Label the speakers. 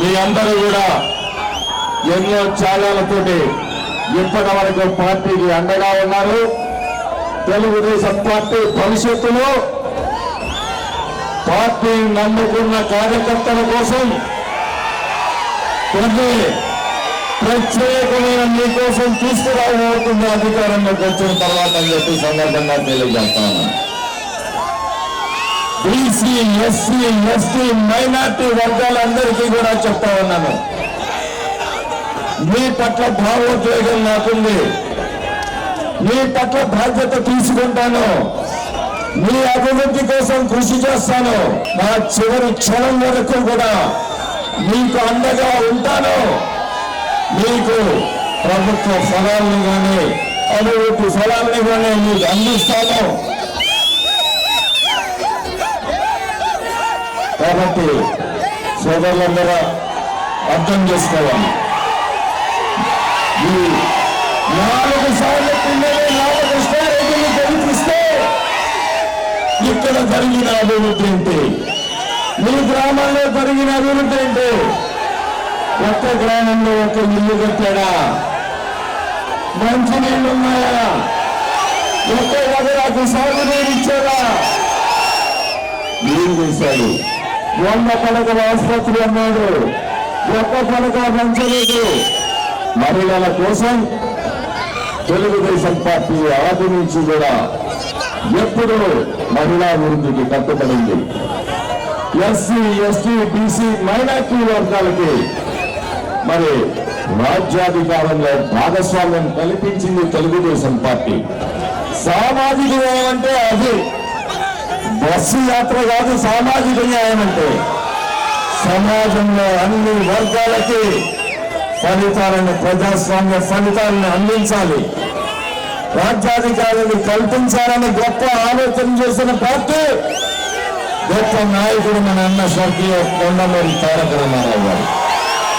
Speaker 1: మీ అందరూ కూడా ఎన్నో త్యాగాలతోటి ఇప్పటి వరకు పార్టీకి అండగా ఉన్నారు. తెలుగుదేశం పార్టీ భవిష్యత్తులో పార్టీ నమ్ముకున్న కార్యకర్తల కోసం కొన్ని ప్రత్యేకమైన మీకోసం తీసుకురాబోతుంది అధికారంలోకి వచ్చిన తర్వాత అని చెప్పి సందర్భంగా తెలియజేస్తాను బీసీ ఎస్సీ ఎస్టీ మైనార్టీ వర్గాలందరికీ కూడా చెప్తా ఉన్నాను. మీ పట్ల భావోద్వేగం నాకుంది. మీ పట్ల బాధ్యత తీసుకుంటాను. మీ అభివృద్ధి కోసం కృషి చేస్తాను. నా చివరి క్షణం వరకు కూడా మీకు అండగా ఉంటాను. మీకు ప్రభుత్వ ఫలాలను కానీ అభివృద్ధి ఫలాలను కానీ మీకు అందిస్తాను. కాబట్టి సోదరులందరూ అర్థం చేసుకోవాలి. ఈ నాలుగు సార్లు పిల్లలు రామకృష్ణారెడ్డిని గెలిపిస్తే ఇక్కడ జరిగిన అభివృద్ధి ఏంటి? మీ గ్రామంలో జరిగిన అభివృద్ధి ఏంటి? ఒక్క గ్రామంలో ఒక ఇల్లు కట్టాడా? మంచి నీళ్ళు ఉన్నాయా? ఒక్క దగ్గరకు సాగునీరు ఇచ్చాడా ఏం చేశాడు వంద పడకల ఆసుపత్రి అన్నాడు. ఒక్క పడక పంచలేదు. మహిళల కోసం తెలుగుదేశం పార్టీ ఆది నుంచి కూడా ఎప్పుడు మహిళా అభివృద్ధికి కట్టుబడింది. ఎస్సీ ఎస్టీ బీసీ మైనార్టీ వర్గాలకి మరి రాజ్యాధికారంలో భాగస్వామ్యం కల్పించింది తెలుగుదేశం పార్టీ. సామాజిక న్యాయం అంటే అది. బస్సు యాత్ర కాదు సామాజిక న్యాయం అంటే. సమాజంలో అన్ని వర్గాలకి ఫలితాలను ప్రజాస్వామ్య ఫలితాలను అందించాలి. రాజ్యాధికారులు కల్పించాలని గొప్ప ఆలోచన చేసిన పార్టీ గొప్ప నాయకుడు మన అన్న స్వర్గీయ కొండమూరి తారక రామారావు గారు.